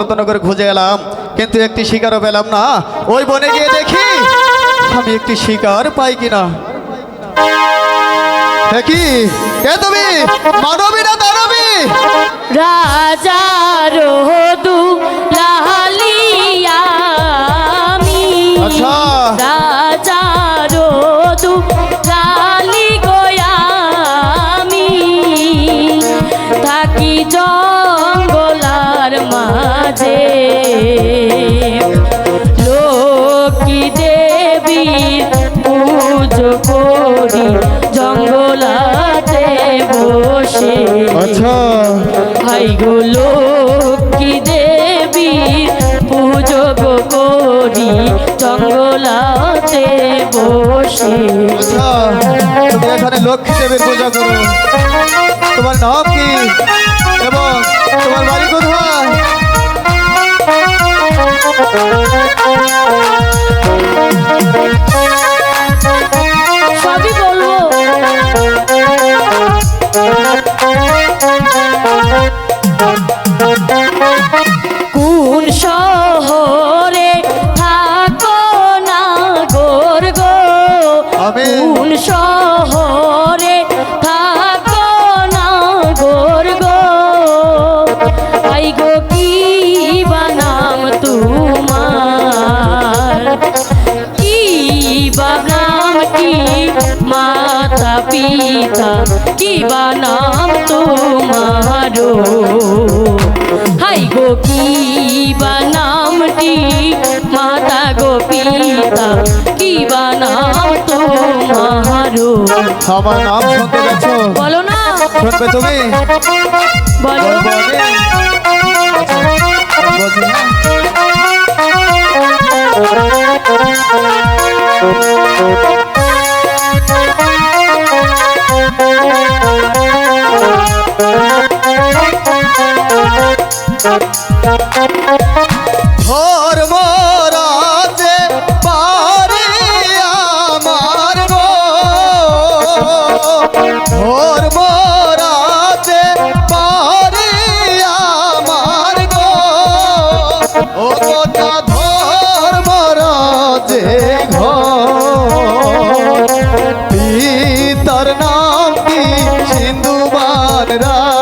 নতুন করে খুঁজে এলাম কিন্তু একটি শিকারও পেলাম না। ওই বনে গিয়ে দেখি আমি একটি শিকার পাই কিনা। এ কি কে তুমি মানবী না দেবীর পুজো করি জঙ্গলাতে বসে। আচ্ছা। হাই গো লক্ষ্মী দেবীর পুজো করি জঙ্গলাতে বসে। আচ্ছা তুমি এখানে লক্ষ্মী দেবীর পূজা করো। তোমার নাম কি? পিতা কি বানাম তোমারো হাই গো কি বানামটি মাতা গো পিতা কি তোমারো আমার নাম শুনতে গেছ বলো না। শুনবে তুমি? বলো বলছি হ্যাঁ।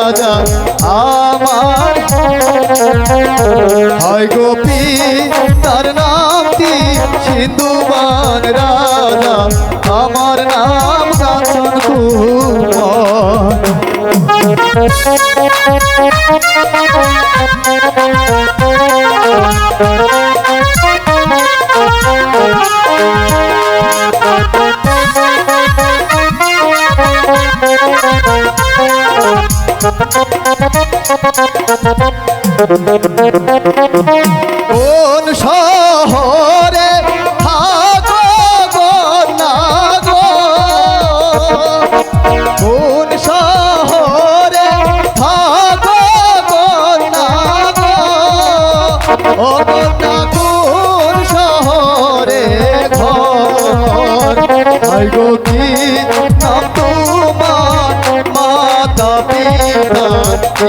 রাজা আমার। হয় গোপী তার নাম কি সিন্ধুবান রাজা। আমার নাম কাঞ্চন কুমার। কোন শহরে থাকো গো না গো কোন শহরে থাকো গো না গো ও না, কোন শহরে ঘর। আই গো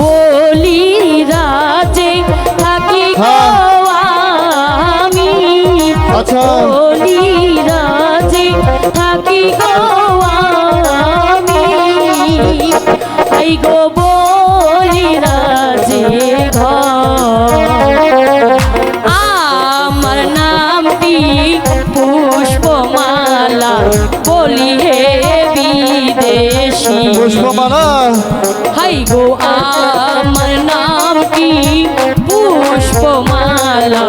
বলি রাজে থাকি হ্যাঁ। আমি আচ্ছা। বলি রাজে থাকি আমি আই গো নামটি পুষ্পমালা বলি হে বিদেশি। পুষ্পমালা? হাই গো আমার নাম কি? পুষ্পমালা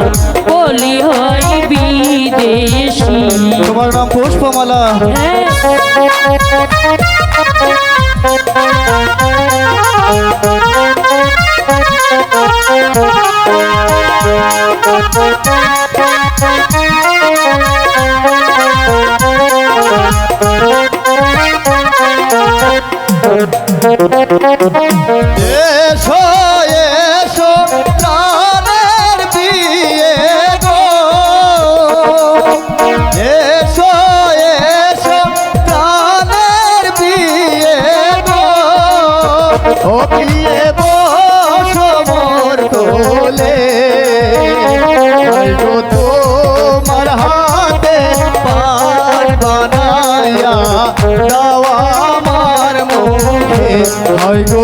বলি হয় বিদেশি। তোমার নাম পুষ্পমালা? হ্যাঁ। এসো এসো হয় গো